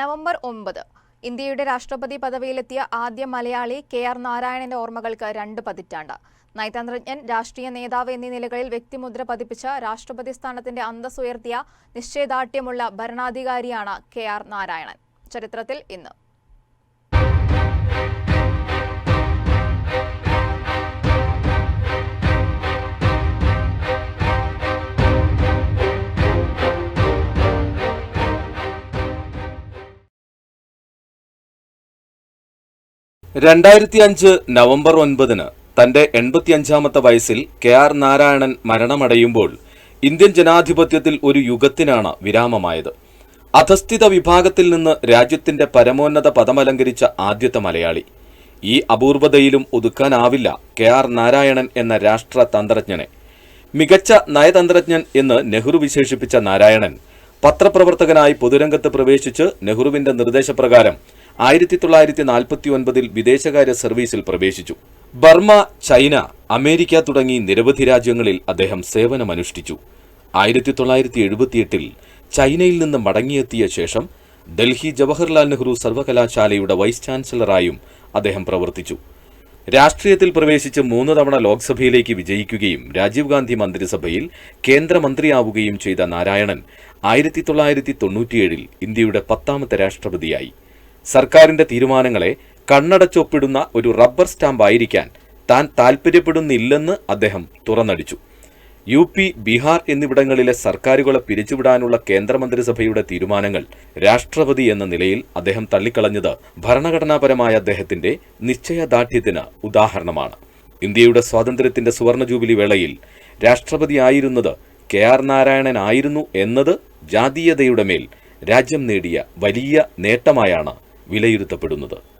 November ഒമ്പത്. ഇന്ത്യയുടെ രാഷ്ട്രപതി പദവിയിലെത്തിയ ആദ്യ മലയാളി കെ ആർ നാരായണന്റെ ഓർമ്മകൾക്ക് രണ്ട് പതിറ്റാണ്ട്. നയതന്ത്രജ്ഞൻ രാഷ്ട്രീയ നേതാവ് എന്നീ നിലകളിൽ വ്യക്തിമുദ്ര പതിപ്പിച്ച രാഷ്ട്രപതി സ്ഥാനത്തിന്റെ അന്തസ് ഉയർത്തിയ നിശ്ചയദാർഢ്യമുള്ള ഭരണാധികാരിയാണ് കെ ആർ നാരായണൻ. ചരിത്രത്തിൽ ഇന്ന്. രണ്ടായിരത്തി അഞ്ച് നവംബർ ഒൻപതിന് തന്റെ എൺപത്തിയഞ്ചാമത്തെ വയസ്സിൽ കെ ആർ നാരായണൻ മരണമടയുമ്പോൾ ഇന്ത്യൻ ജനാധിപത്യത്തിൽ ഒരു യുഗത്തിനാണ് വിരാമമായത്. അധസ്ഥിത വിഭാഗത്തിൽ നിന്ന് രാജ്യത്തിന്റെ പരമോന്നത പദമലങ്കരിച്ച ആദ്യത്തെ മലയാളി. ഈ അപൂർവതയിലും ഒതുക്കാനാവില്ല കെ ആർ നാരായണൻ എന്ന രാഷ്ട്ര തന്ത്രജ്ഞനെ. മികച്ച നയതന്ത്രജ്ഞൻ എന്ന് നെഹ്റു വിശേഷിപ്പിച്ച നാരായണൻ പത്രപ്രവർത്തകനായി പൊതുരംഗത്ത് പ്രവേശിച്ച് നെഹ്റുവിന്റെ നിർദ്ദേശപ്രകാരം ആയിരത്തി തൊള്ളായിരത്തി നാൽപ്പത്തി ഒൻപതിൽ വിദേശകാര്യ സർവീസിൽ പ്രവേശിച്ചു. ബർമ ചൈന അമേരിക്ക തുടങ്ങി നിരവധി രാജ്യങ്ങളിൽ അദ്ദേഹം സേവനമനുഷ്ഠിച്ചു. ആയിരത്തി തൊള്ളായിരത്തി എഴുപത്തിയെട്ടിൽ ചൈനയിൽ നിന്ന് മടങ്ങിയെത്തിയ ശേഷം ഡൽഹി ജവഹർലാൽ നെഹ്റു സർവകലാശാലയുടെ വൈസ് ചാൻസലറായും അദ്ദേഹം പ്രവർത്തിച്ചു. രാഷ്ട്രീയത്തിൽ പ്രവേശിച്ച് മൂന്ന് തവണ ലോക്സഭയിലേക്ക് വിജയിക്കുകയും രാജീവ് ഗാന്ധി മന്ത്രിസഭയിൽ കേന്ദ്രമന്ത്രിയാവുകയും ചെയ്ത നാരായണൻ ആയിരത്തി തൊള്ളായിരത്തി തൊണ്ണൂറ്റിയേഴിൽ ഇന്ത്യയുടെ പത്താമത്തെ രാഷ്ട്രപതിയായി. സർക്കാരിന്റെ തീരുമാനങ്ങളെ കണ്ണടച്ചൊപ്പിടുന്ന ഒരു റബ്ബർ സ്റ്റാമ്പ് ആയിരിക്കാൻ താൻ താൽപ്പര്യപ്പെടുന്നില്ലെന്ന് അദ്ദേഹം തുറന്നടിച്ചു. യു പി ബീഹാർ എന്നിവിടങ്ങളിലെ സർക്കാരുകളെ പിരിച്ചുവിടാനുള്ള കേന്ദ്രമന്ത്രിസഭയുടെ തീരുമാനങ്ങൾ രാഷ്ട്രപതി എന്ന നിലയിൽ അദ്ദേഹം തള്ളിക്കളഞ്ഞത് ഭരണഘടനാപരമായ അദ്ദേഹത്തിന്റെ നിശ്ചയദാർഢ്യത്തിന് ഉദാഹരണമാണ്. ഇന്ത്യയുടെ സ്വാതന്ത്ര്യത്തിന്റെ സുവർണ ജൂബിലി വേളയിൽ രാഷ്ട്രപതി ആയിരുന്നത് കെ ആർ നാരായണൻ ആയിരുന്നു എന്നത് ജാതീയതയുടെ മേൽ രാജ്യം നേടിയ വലിയ നേട്ടമായാണ് വിലയിരുത്തപ്പെടുന്നത്